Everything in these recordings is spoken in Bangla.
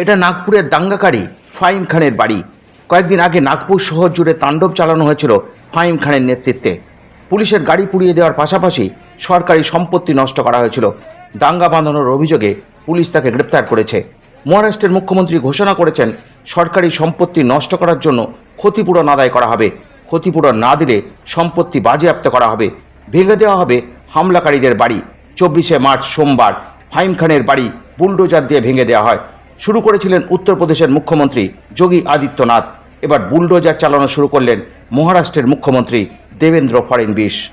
এটা নাগপুরের দাঙ্গাকারী ফাইম খানের বাড়ি। কয়েকদিন আগে নাগপুর শহর জুড়ে তাণ্ডব চালানো হয়েছিল ফাইম খানের নেতৃত্বে। পুলিশের গাড়ি পুড়িয়ে দেওয়ার পাশাপাশি সরকারি সম্পত্তি নষ্ট করা হয়েছিল। দাঙ্গা বাঁধানোর অভিযোগে পুলিশ তাকে গ্রেপ্তার করেছে। মহারাষ্ট্রের মুখ্যমন্ত্রী ঘোষণা করেছেন, সরকারি সম্পত্তি নষ্ট করার জন্য ক্ষতিপূরণ আদায় করা হবে। ক্ষতিপূরণ না দিলে সম্পত্তি বাজেয়াপ্ত করা হবে। ভেঙে দেওয়া হবে হামলাকারীদের বাড়ি। চব্বিশে মার্চ সোমবার ফাইম খানের বাড়ি বুলডোজার দিয়ে ভেঙে দেওয়া হয়। শুরু করেছিলেন উত্তরপ্রদেশের মুখ্যমন্ত্রী যোগী আদিত্যনাথ। এবার বুলডোজার চালানো শুরু করলেন মহারাষ্ট্রের মুখ্যমন্ত্রী দেবেন্দ্র ফড়নবিশ।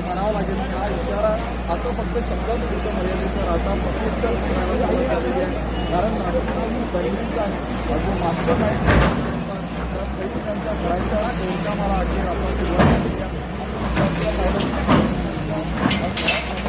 म्हणावं लागेल हा इशारा आता फक्त शब्दांपुरतं मर्यादित आता प्रत्यक्षात आलेली आहे कारण बहिणीचा जो मास्टर माइंड काही ठिकाणच्या घराच्या बांधकामाला अखेर आपण सुरुवात आहे Obrigado.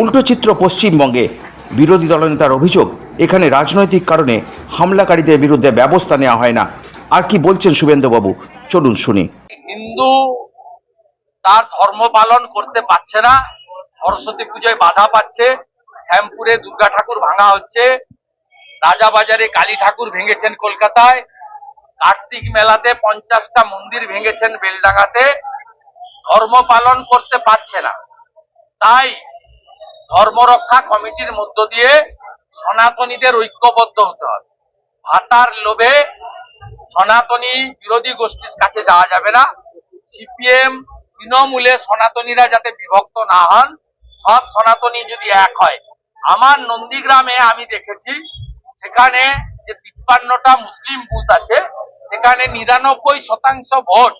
উল্টো চিত্র পশ্চিমবঙ্গে বিরোধী দলনেতার অভিযোগ, এখানে রাজনৈতিক কারণে হামলাকারীদের বিরুদ্ধে ব্যবস্থা নেওয়া হয় না। আর কি বলছেন শুভেন্দুবাবু? চলুন শুনি। হিন্দু তার ধর্ম পালন করতে পারছে না। সরস্বতী পুজোয় বাধা পাচ্ছে। শ্যামপুরে দুর্গা ঠাকুর ভাঙা হচ্ছে। রাজাবাজারে কালী ঠাকুর ভেঙেছেন কলকাতায়। কার্তিক মেলাতে পঞ্চাশটা মন্দির ভেঙেছেন বেলডাঙ্গাতে। ধর্ম পালন করতে পারছে না। তাই ধর্মরক্ষা কমিটির মধ্য দিয়ে সনাতনীদের ঐক্যবদ্ধ হতে হবে। ভাতার লোভে সনাতনী বিরোধী গোষ্ঠীর কাছে যাওয়া যাবে না। সিপিএম তৃণমূলে সনাতনীরা যাতে বিভক্ত না হন, সব সনাতনী যদি এক হয়। আমার নন্দীগ্রামে আমি দেখেছি, সেখানে যে তিপ্পান্নটা মুসলিম বুথ আছে, সেখানে নিরানব্বই শতাংশ ভোট,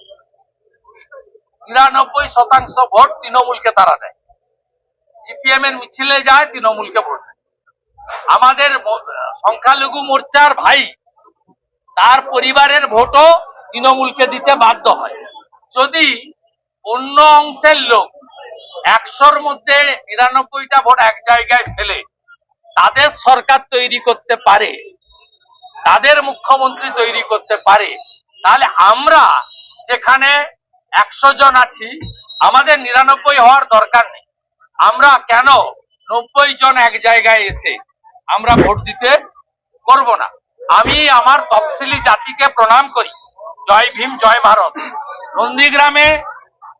নিরানব্বই শতাংশ ভোট তৃণমূলকে তারা দেয়। সিপিএম এর মিছিলে যায়, তৃণমূলকে ভোট। আমাদের সংখ্যালঘু মোর্চার ভাই, তার পরিবারের ভোটও তৃণমূলকে দিতে বাধ্য হয় যদি অন্য অংশের লোক একশোর মধ্যে নিরানব্বইটা ভোট এক জায়গায় ফেলে, তাদের সরকার তৈরি করতে পারে, তাদের মুখ্যমন্ত্রী তৈরি করতে পারে, তাহলে আমরা যেখানে একশো জন আছি, আমাদের নিরানব্বই হওয়ার দরকার নেই আমরা কেন নব্বই জন এক জায়গায় এসে আমরা ভোট দিতে করব না? আমি আমার তফসিলি জাতিকে প্রণাম করি। জয় ভীম, জয় ভারত। নন্দীগ্রামে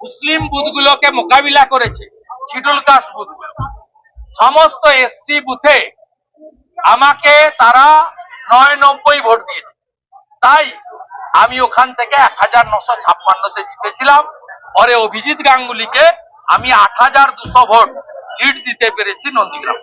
মুসলিম বুথগুলোকে মোকাবিলা করেছে শিডুল বুথগুলো সমস্ত এসসি বুথে আমাকে তারা নয় নব্বই ভোট দিয়েছে। তাই আমি ওখান থেকে এক হাজার নশো ছাপ্পান্নতে জিতেছিলাম। পরে অভিজিৎ গাঙ্গুলিকে আমি আট হাজার দুশো ভোট লিড দিতে পেরেছি নন্দীগ্রাম।